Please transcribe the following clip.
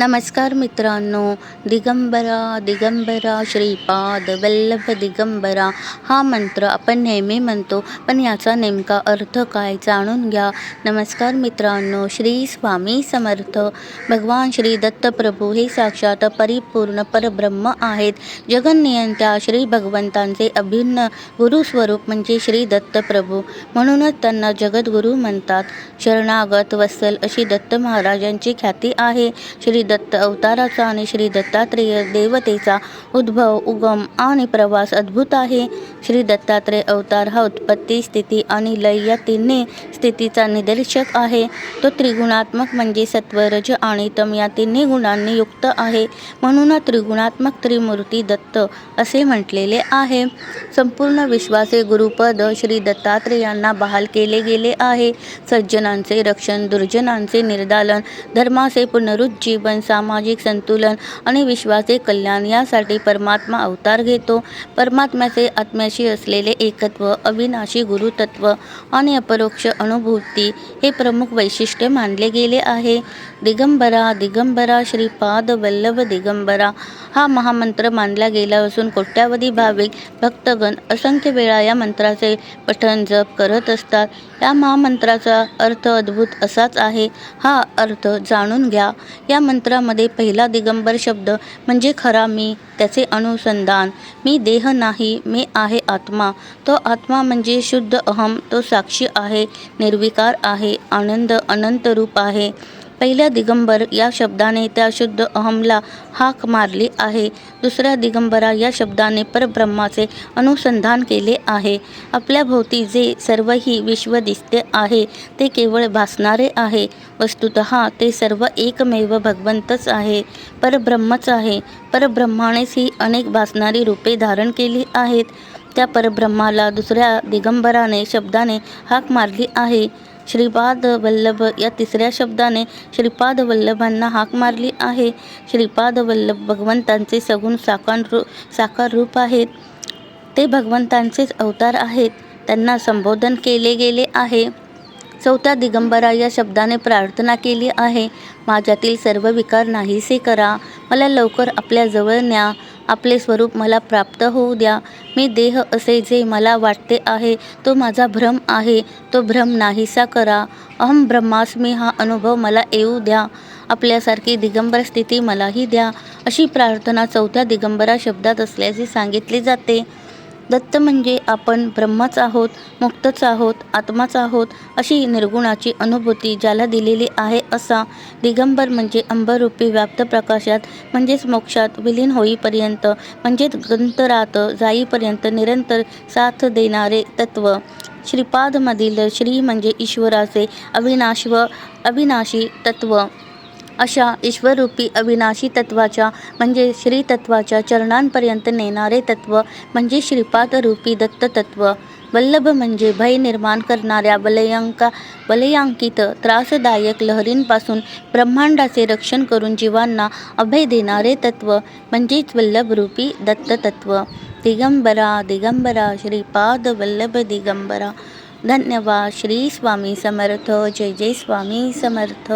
नमस्कार मित्रांनो दिगंबरा दिगंबरा श्रीपाद वल्लभ दिगंबरा हा मंत्र आपण नेहमी म्हणतो पण याचा नेमका अर्थ काय जाणून घ्या. नमस्कार मित्रांनो श्री स्वामी समर्थ. भगवान श्री दत्तप्रभू हे साक्षात परिपूर्ण परब्रह्म आहेत. जगन्नियंत्या श्री भगवंतांचे अभिन्न गुरुस्वरूप म्हणजे श्री दत्तप्रभू म्हणूनच त्यांना जगद्गुरू म्हणतात. शरणागत वत्सल अशी दत्त महाराजांची ख्याती आहे. श्री दत्त अवताराचा आणि श्री दत्तात्रेय देवतेचा उद्भव उगम आणि प्रवास अद्भुत आहे. श्री दत्तात्रेय अवतार हा उत्पत्ती स्थिती आणि लय या तिन्ही स्थितीचा निदर्शक आहे. तो त्रिगुणात्मक म्हणजे सत्व रज आणि तम या तिन्ही गुणांनी युक्त आहे. म्हणूनच त्रिगुणात्मक त्रिमूर्ती दत्त असे म्हटलेले आहे. संपूर्ण विश्वाचे गुरुपद श्री दत्तात्रेयांना बहाल केले गेले आहे. सज्जनांचे रक्षण दुर्जनांचे निर्दालन धर्माचे पुनरुज्जीवन सामाजिक संतुलन आणि विश्वाचे कल्याण यासाठी परमात्मा अवतार घेतो. परमात्म्याचे आत्म्याशी असलेले एकत्व अविनाशी गुरुतत्व आणि अपरोक्ष अनुभूती हे प्रमुख वैशिष्ट्य मानले गेले आहे. दिगंबरा दिगंबरा श्रीपाद वल्लभ दिगंबरा हा महामंत्र मानला गेला असून कोट्यावधी भाविक भक्तगण असंख्य वेळा या मंत्राचे पठण जप करत असतात. या महामंत्राचा अर्थ अद्भुत असाच आहे. हा अर्थ जाणून घ्या. या मंत्र मंत्रामध्ये पहिला दिगंबर शब्द म्हणजे खरा मी त्याचे अनुसंधान. मी देह नाही मी आहे आत्मा. तो आत्मा म्हणजे शुद्ध अहम तो साक्षी आहे निर्विकार आहे आनंद अनंत रूप आहे. पहिल्या दिगंबर या शब्दाने त्या शुद्ध अहमला हाक मारली आहे. दुसऱ्या दिगंबरा या शब्दाने परब्रह्माचे अनुसंधान केले आहे. आपल्या भोवती जे सर्वही विश्व दिसते आहे ते केवळ भासणारे आहे. वस्तुत ते सर्व एकमेव भगवंतच आहे परब्रह्मच आहे. परब्रह्मानेच ही अनेक भासणारी रूपे धारण केली आहेत. त्या परब्रह्माला दुसऱ्या दिगंबराने शब्दाने हाक मारली आहे. श्रीपाद वल्लभ या तिसऱ्या शब्दाने श्रीपाद वल्लभांना हाक मारली आहे. श्रीपाद वल्लभ भगवंतांचे सगुण साकार रू साकार रूप आहेत. ते भगवंतांचेच अवतार आहेत. त्यांना संबोधन केले गेले आहे. चौथ्या दिगंबरा या शब्दाने प्रार्थना केली आहे. माझ्यातील सर्व विकार नाहीसे करा. मला लवकर आपल्या जवळ न्या. आपले स्वरूप मला प्राप्त होऊ द्या. मी देह असे जे मला वाटते आहे तो माझा भ्रम आहे. तो भ्रम नाहीसा करा. अहम ब्रह्मास्मी हा अनुभव मला येऊ द्या. आपल्यासारखी दिगंबर स्थिती मलाही द्या. अशी प्रार्थना चौथ्या दिगंबरा शब्दात असल्याचे सांगितले जाते. दत्त म्हणजे आपण ब्रह्मच आहोत मुक्तच आहोत आत्माच आहोत अशी निर्गुणाची अनुभूती ज्याला दिलेली आहे असा दिगंबर म्हणजे अंबरूपी व्याप्त प्रकाशात म्हणजेच मोक्षात विलीन होईपर्यंत म्हणजेच गंतरात जाईपर्यंत निरंतर साथ देणारे तत्व. श्रीपादमधील श्री म्हणजे ईश्वराचे अविनाश्व अविनाशी तत्व. अशा ईश्वरूपी अविनाशी तत्वाच्या म्हणजे श्रीतत्वाच्या चरणांपर्यंत नेणारे तत्व म्हणजे श्रीपादरूपी दत्ततत्व. वल्लभ म्हणजे भय निर्माण करणाऱ्या वलयांका वलयांकित त्रासदायक लहरींपासून ब्रह्मांडाचे रक्षण करून जीवांना अभय देणारे तत्व म्हणजेच वल्लभरूपी दत्ततत्व. दिगंबरा दिगंबरा श्रीपाद वल्लभ दिगंबरा. धन्यवाद श्री स्वामी समर्थ. जय जय स्वामी समर्थ.